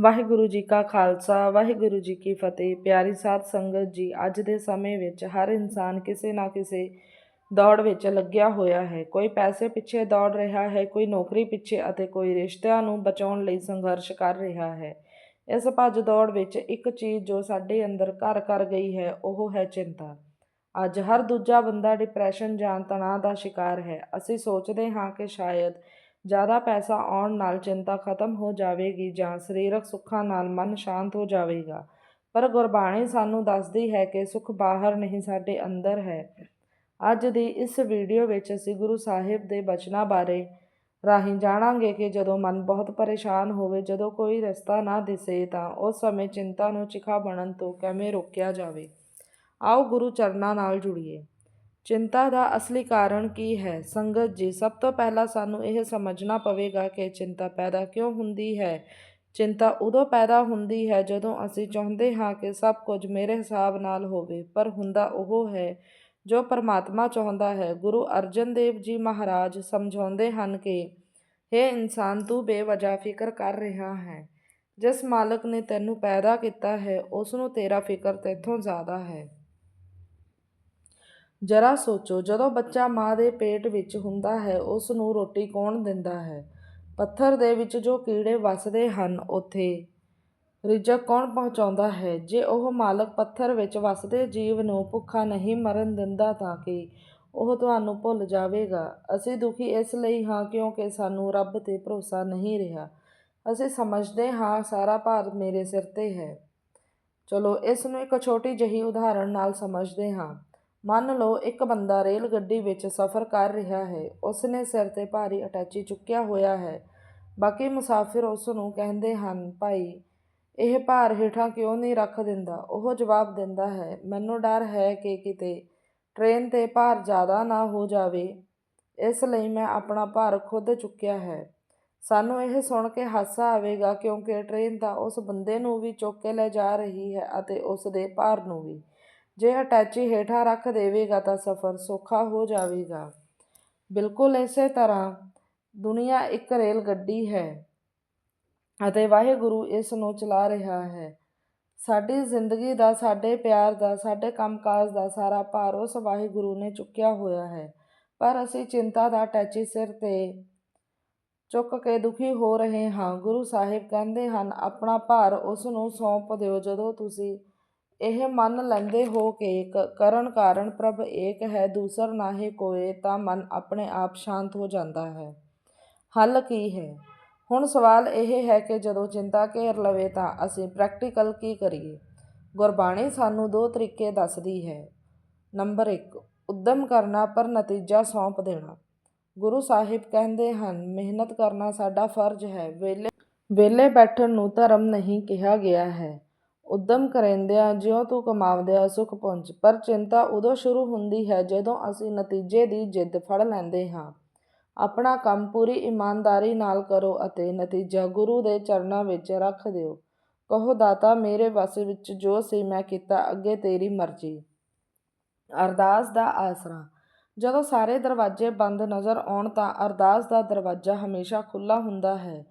ਵਾਹਿਗੁਰੂ ਜੀ ਕਾ ਖਾਲਸਾ, ਵਾਹਿਗੁਰੂ ਜੀ ਕੀ ਫਤਿਹ। ਪਿਆਰੀ ਸਾਧ ਸੰਗਤ ਜੀ, ਅੱਜ ਦੇ ਸਮੇਂ ਵਿੱਚ ਹਰ ਇਨਸਾਨ ਕਿਸੇ ਨਾ ਕਿਸੇ ਦੌੜ ਵਿੱਚ ਲੱਗਿਆ ਹੋਇਆ ਹੈ। ਕੋਈ ਪੈਸੇ ਪਿੱਛੇ ਦੌੜ ਰਿਹਾ ਹੈ, ਕੋਈ ਨੌਕਰੀ ਪਿੱਛੇ ਅਤੇ ਕੋਈ ਰਿਸ਼ਤਿਆਂ ਨੂੰ ਬਚਾਉਣ ਲਈ ਸੰਘਰਸ਼ ਕਰ ਰਿਹਾ ਹੈ। ਇਸ ਭੱਜ ਦੌੜ ਵਿੱਚ ਇੱਕ ਚੀਜ਼ ਜੋ ਸਾਡੇ ਅੰਦਰ ਘਰ ਕਰ ਗਈ ਹੈ, ਉਹ ਹੈ ਚਿੰਤਾ। ਅੱਜ ਹਰ ਦੂਜਾ ਬੰਦਾ ਡਿਪਰੈਸ਼ਨ ਜਾਂ ਤਣਾਅ ਦਾ ਸ਼ਿਕਾਰ ਹੈ। ਅਸੀਂ ਸੋਚਦੇ ਹਾਂ ਕਿ ਸ਼ਾਇਦ ਜ਼ਿਆਦਾ ਪੈਸਾ ਆਉਣ ਨਾਲ ਚਿੰਤਾ ਖਤਮ ਹੋ ਜਾਵੇਗੀ ਜਾਂ ਸਰੀਰਕ ਸੁੱਖਾਂ ਨਾਲ ਮਨ ਸ਼ਾਂਤ ਹੋ ਜਾਵੇਗਾ। ਪਰ ਗੁਰਬਾਣੀ ਸਾਨੂੰ ਦੱਸਦੀ ਹੈ ਕਿ ਸੁੱਖ ਬਾਹਰ ਨਹੀਂ, ਸਾਡੇ ਅੰਦਰ ਹੈ। ਅੱਜ ਦੀ ਇਸ ਵੀਡੀਓ ਵਿੱਚ ਅਸੀਂ ਗੁਰੂ ਸਾਹਿਬ ਦੇ ਬਚਨਾਂ ਬਾਰੇ ਰਾਹੀਂ ਜਾਣਾਂਗੇ ਕਿ ਜਦੋਂ ਮਨ ਬਹੁਤ ਪਰੇਸ਼ਾਨ ਹੋਵੇ, ਜਦੋਂ ਕੋਈ ਰਸਤਾ ਨਾ ਦਿਸੇ, ਤਾਂ ਉਸ ਸਮੇਂ ਚਿੰਤਾ ਨੂੰ ਚਿਖਾ ਬਣਨ ਤੋਂ ਕਿਵੇਂ ਰੋਕਿਆ ਜਾਵੇ। ਆਓ ਗੁਰੂ ਚਰਨਾਂ ਨਾਲ ਜੁੜੀਏ। ਚਿੰਤਾ ਦਾ ਅਸਲੀ ਕਾਰਨ ਕੀ ਹੈ? ਸੰਗਤ ਜੀ, ਸਭ ਤੋਂ ਪਹਿਲਾਂ ਸਾਨੂੰ ਇਹ ਸਮਝਣਾ ਪਵੇਗਾ ਕਿ ਚਿੰਤਾ ਪੈਦਾ ਕਿਉਂ ਹੁੰਦੀ ਹੈ? ਚਿੰਤਾ ਉਦੋਂ ਪੈਦਾ ਹੁੰਦੀ ਹੈ ਜਦੋਂ ਅਸੀਂ ਚਾਹੁੰਦੇ ਹਾਂ ਕਿ ਸਭ ਕੁਝ ਮੇਰੇ ਹਿਸਾਬ ਨਾਲ ਹੋਵੇ, ਪਰ ਹੁੰਦਾ ਉਹ ਹੈ ਜੋ ਪਰਮਾਤਮਾ ਚਾਹੁੰਦਾ ਹੈ। ਗੁਰੂ ਅਰਜਨ ਦੇਵ ਜੀ ਮਹਾਰਾਜ ਸਮਝਾਉਂਦੇ ਹਨ ਕਿ हे ਇਨਸਾਨ, ਤੂੰ ਬੇਵਜਾ ਫਿਕਰ ਕਰ ਰਿਹਾ ਹੈ। ਜਿਸ ਮਾਲਕ ਨੇ ਤੈਨੂੰ ਪੈਦਾ ਕੀਤਾ ਹੈ ਉਸ ਨੂੰ ਤੇਰਾ ਫਿਕਰ ਤੇਥੋਂ ਜ਼ਿਆਦਾ ਹੈ। ਜਰਾ ਸੋਚੋ, ਜਦੋਂ ਬੱਚਾ ਮਾਂ ਦੇ ਪੇਟ ਵਿੱਚ ਹੁੰਦਾ ਹੈ, ਉਸ ਨੂੰ ਰੋਟੀ ਕੌਣ ਦਿੰਦਾ ਹੈ? ਪੱਥਰ ਦੇ ਵਿੱਚ ਜੋ ਕੀੜੇ ਵੱਸਦੇ ਹਨ, ਉੱਥੇ ਰਿਜ਼ਕ ਕੌਣ ਪਹੁੰਚਾਉਂਦਾ ਹੈ? ਜੇ ਉਹ ਮਾਲਕ ਪੱਥਰ ਵਿੱਚ ਵੱਸਦੇ ਜੀਵ ਨੂੰ ਭੁੱਖਾ ਨਹੀਂ ਮਰਨ ਦਿੰਦਾ ਤਾਂ ਕਿ ਉਹ ਤੁਹਾਨੂੰ ਭੁੱਲ ਜਾਵੇਗਾ? ਅਸੀਂ ਦੁਖੀ ਇਸ ਲਈ ਹਾਂ ਕਿਉਂਕਿ ਸਾਨੂੰ ਰੱਬ ਤੇ ਭਰੋਸਾ ਨਹੀਂ ਰਿਹਾ। ਅਸੀਂ ਸਮਝਦੇ ਹਾਂ, ਸਾਰਾ ਭਾਰ ਮੇਰੇ ਸਿਰ ਤੇ ਹੈ। ਚਲੋ, ਇਸ ਨੂੰ ਇੱਕ ਛੋਟੀ ਜਿਹੀ ਉਦਾਹਰਣ ਨਾਲ ਸਮਝਦੇ ਹਾਂ। ਮੰਨ ਲਓ, ਇੱਕ ਬੰਦਾ ਰੇਲ ਗੱਡੀ ਵਿੱਚ ਸਫ਼ਰ ਕਰ ਰਿਹਾ ਹੈ। ਉਸ ਨੇ ਸਿਰ ਤੇ ਭਾਰੀ ਅਟੈਚੀ ਚੁੱਕਿਆ ਹੋਇਆ ਹੈ। ਬਾਕੀ ਮੁਸਾਫਿਰ ਉਸ ਨੂੰ ਕਹਿੰਦੇ ਹਨ, ਭਾਈ, ਇਹ ਭਾਰ ਹੇਠਾਂ ਕਿਉਂ ਨਹੀਂ ਰੱਖ ਦਿੰਦਾ? ਉਹ ਜਵਾਬ ਦਿੰਦਾ ਹੈ, ਮੈਨੂੰ ਡਰ ਹੈ ਕਿ ਕਿਤੇ ਟ੍ਰੇਨ ਤੇ ਭਾਰ ਜ਼ਿਆਦਾ ਨਾ ਹੋ ਜਾਵੇ। ਇਸ ਲਈ ਮੈਂ ਆਪਣਾ ਭਾਰ ਖੁਦ ਚੁੱਕਿਆ ਹੈ। ਸਾਨੂੰ ਇਹ ਸੁਣ ਕੇ ਹਾਸਾ ਆਵੇਗਾ ਕਿਉਂਕਿ ਟ੍ਰੇਨ ਤਾਂ ਉਸ ਬੰਦੇ ਨੂੰ ਵੀ ਚੁੱਕ ਕੇ ਲੈ ਜਾ ਰਹੀ ਹੈ ਅਤੇ ਉਸ ਦੇ ਭਾਰ ਨੂੰ ਵੀ। ਜੇ ਅਟੈਚੀ ਹੇਠਾਂ ਰੱਖ ਦੇਵੇਗਾ ਤਾਂ ਸਫ਼ਰ ਸੌਖਾ ਹੋ ਜਾਵੇਗਾ। ਬਿਲਕੁਲ ਇਸੇ ਤਰ੍ਹਾਂ ਦੁਨੀਆ ਇੱਕ ਰੇਲ ਗੱਡੀ ਹੈ ਅਤੇ ਵਾਹਿਗੁਰੂ ਇਸ ਨੂੰ ਚਲਾ ਰਿਹਾ ਹੈ। ਸਾਡੀ ਜ਼ਿੰਦਗੀ ਦਾ, ਸਾਡੇ ਪਿਆਰ ਦਾ, ਸਾਡੇ ਕੰਮਕਾਜ ਦਾ ਸਾਰਾ ਭਾਰ ਉਸ ਵਾਹਿਗੁਰੂ ਨੇ ਚੁੱਕਿਆ ਹੋਇਆ ਹੈ। ਪਰ ਅਸੀਂ ਚਿੰਤਾ ਦਾ ਟੈਚੀ ਸਿਰ ਤੇ ਚੁੱਕ ਕੇ ਦੁਖੀ ਹੋ ਰਹੇ ਹਾਂ। ਗੁਰੂ ਸਾਹਿਬ ਕਹਿੰਦੇ ਹਨ, ਆਪਣਾ ਭਾਰ ਉਸ ਨੂੰ ਸੌਂਪ ਦਿਓ ਜਦੋਂ ਤੁਸੀਂ ਇਹ ਮੰਨ ਲੈਂਦੇ ਹੋ ਕਿ ਕ ਕਰਨ ਕਾਰਨ ਪ੍ਰਭ ਏਕ ਹੈ, ਦੂਸਰ ਨਾਹੀ ਕੋਏ, ਤਾਂ ਮਨ ਆਪਣੇ ਆਪ ਸ਼ਾਂਤ ਹੋ ਜਾਂਦਾ ਹੈ। ਹੱਲ ਕੀ ਹੈ? ਹੁਣ ਸਵਾਲ ਇਹ ਹੈ ਕਿ ਜਦੋਂ ਚਿੰਤਾ ਘੇਰ ਲਵੇ ਤਾਂ ਅਸੀਂ ਪ੍ਰੈਕਟੀਕਲ ਕੀ ਕਰੀਏ? ਗੁਰਬਾਣੀ ਸਾਨੂੰ ਦੋ ਤਰੀਕੇ ਦੱਸਦੀ ਹੈ। ਨੰਬਰ 1 ਉਦਮ ਕਰਨਾ ਪਰ ਨਤੀਜਾ ਸੌਂਪ ਦੇਣਾ। ਗੁਰੂ ਸਾਹਿਬ ਕਹਿੰਦੇ ਹਨ, ਮਿਹਨਤ ਕਰਨਾ ਸਾਡਾ ਫਰਜ਼ ਹੈ। ਵੇਲੇ ਵੇਲੇ ਬੈਠਣ ਨੂੰ ਧਰਮ ਨਹੀਂ ਕਿਹਾ ਗਿਆ ਹੈ। ਉਦਮ ਕਰੇਂਦਿਆਂ ਜਿਉਂ ਤੂੰ ਕਮਾਉਂਦਿਆਂ ਸੁਖ ਪਹੁੰਚ ਪਰ ਚਿੰਤਾ ਉਦੋਂ ਸ਼ੁਰੂ ਹੁੰਦੀ ਹੈ ਜਦੋਂ ਅਸੀਂ ਨਤੀਜੇ ਦੀ ਜਿੱਦ ਫੜ ਲੈਂਦੇ ਹਾਂ। ਆਪਣਾ ਕੰਮ ਪੂਰੀ ਇਮਾਨਦਾਰੀ ਨਾਲ ਕਰੋ ਅਤੇ ਨਤੀਜਾ ਗੁਰੂ ਦੇ ਚਰਨਾਂ ਵਿੱਚ ਰੱਖ ਦਿਓ। ਕਹੋ, ਦਾਤਾ, ਮੇਰੇ ਵਸ ਵਿੱਚ ਜੋ ਸੀ ਮੈਂ ਕੀਤਾ, ਅੱਗੇ ਤੇਰੀ ਮਰਜ਼ੀ। ਅਰਦਾਸ ਦਾ ਆਸਰਾ। ਜਦੋਂ ਸਾਰੇ ਦਰਵਾਜ਼ੇ ਬੰਦ ਨਜ਼ਰ ਆਉਣ ਤਾਂ ਅਰਦਾਸ ਦਾ ਦਰਵਾਜ਼ਾ ਹਮੇਸ਼ਾ ਖੁੱਲਾ ਹੁੰਦਾ ਹੈ।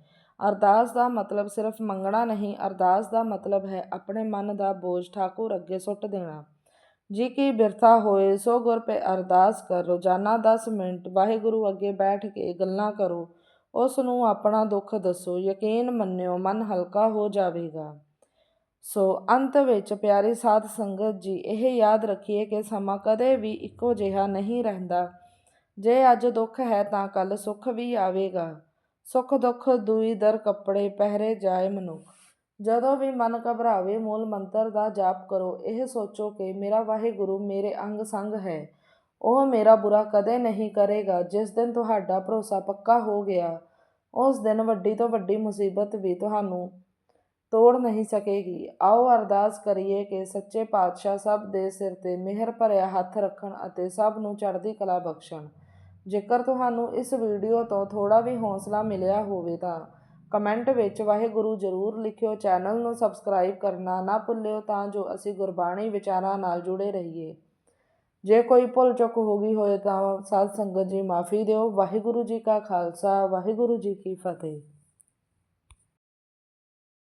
ਅਰਦਾਸ ਦਾ ਮਤਲਬ ਸਿਰਫ ਮੰਗਣਾ ਨਹੀਂ, ਅਰਦਾਸ ਦਾ ਮਤਲਬ ਹੈ ਆਪਣੇ ਮਨ ਦਾ ਬੋਝ ਠਾਕੁਰ ਅੱਗੇ ਸੁੱਟ ਦੇਣਾ। ਜੀ ਕੀ ਬਿਰਥਾ ਹੋਏ, ਸੋ ਗੁਰ ਪੇ ਅਰਦਾਸ ਕਰ ਰੋਜ਼ਾਨਾ 10 ਮਿੰਟ, ਵਾਹਿਗੁਰੂ ਅੱਗੇ ਬੈਠ ਕੇ ਗੱਲਾਂ ਕਰੋ, ਉਸ ਨੂੰ ਆਪਣਾ ਦੁੱਖ ਦੱਸੋ, ਯਕੀਨ ਮੰਨਿਓ, ਮਨ ਹਲਕਾ ਹੋ ਜਾਵੇਗਾ। ਸੋ ਅੰਤ ਵਿੱਚ ਪਿਆਰੀ ਸਾਧ ਸੰਗਤ ਜੀ, ਇਹ ਯਾਦ ਰੱਖੀਏ ਕਿ ਸਮਾਂ ਕਦੇ ਵੀ ਇੱਕੋ ਜਿਹਾ ਨਹੀਂ ਰਹਿੰਦਾ। ਜੇ ਅੱਜ ਦੁੱਖ ਹੈ ਤਾਂ ਕੱਲ ਸੁੱਖ ਵੀ ਆਵੇਗਾ। ਸੁੱਖ ਦੁੱਖ ਦੂਈ ਦਰ ਕੱਪੜੇ ਪਹਿਰੇ ਜਾਏ ਮਨੁੱਖ। ਜਦੋਂ ਵੀ ਮਨ ਘਬਰਾਵੇ, ਮੂਲ ਮੰਤਰ ਦਾ ਜਾਪ ਕਰੋ। ਇਹ ਸੋਚੋ ਕਿ ਮੇਰਾ ਵਾਹਿਗੁਰੂ ਮੇਰੇ ਅੰਗ ਸੰਗ ਹੈ। ਉਹ ਮੇਰਾ ਬੁਰਾ ਕਦੇ ਨਹੀਂ ਕਰੇਗਾ। ਜਿਸ ਦਿਨ ਤੁਹਾਡਾ ਭਰੋਸਾ ਪੱਕਾ ਹੋ ਗਿਆ, ਉਸ ਦਿਨ ਵੱਡੀ ਤੋਂ ਵੱਡੀ ਮੁਸੀਬਤ ਵੀ ਤੁਹਾਨੂੰ ਤੋੜ ਨਹੀਂ ਸਕੇਗੀ। ਆਓ ਅਰਦਾਸ ਕਰੀਏ ਕਿ ਸੱਚੇ ਪਾਤਸ਼ਾਹ ਸਭ ਦੇ ਸਿਰ ਤੇ ਮਿਹਰ ਭਰਿਆ ਹੱਥ ਰੱਖਣ ਅਤੇ ਸਭ ਨੂੰ ਚੜ੍ਹਦੀ ਕਲਾ ਬਖਸ਼ਣ। ਜੇਕਰ ਤੁਹਾਨੂੰ ਇਸ ਵੀਡੀਓ ਤੋਂ ਥੋੜਾ ਵੀ ਹੌਸਲਾ ਮਿਲਿਆ ਹੋਵੇ ਤਾਂ ਕਮੈਂਟ ਵਿੱਚ ਵਾਹਿਗੁਰੂ ਜ਼ਰੂਰ ਲਿਖਿਓ, ਚੈਨਲ ਨੂੰ ਸਬਸਕ੍ਰਾਈਬ ਕਰਨਾ ਨਾ ਭੁੱਲਿਓ ਤਾਂ ਜੋ ਅਸੀਂ ਗੁਰਬਾਣੀ ਵਿਚਾਰਾਂ ਨਾਲ ਜੁੜੇ ਰਹੀਏ। ਜੇ ਕੋਈ ਭੁੱਲ ਚੁੱਕ ਹੋ ਗਈ ਹੋਏ ਤਾਂ ਸਾਧ ਸੰਗਤ ਜੀ ਮਾਫੀ ਦਿਓ। ਵਾਹਿਗੁਰੂ ਜੀ ਕਾ ਖਾਲਸਾ, ਵਾਹਿਗੁਰੂ ਜੀ ਕੀ ਫਤਿਹ।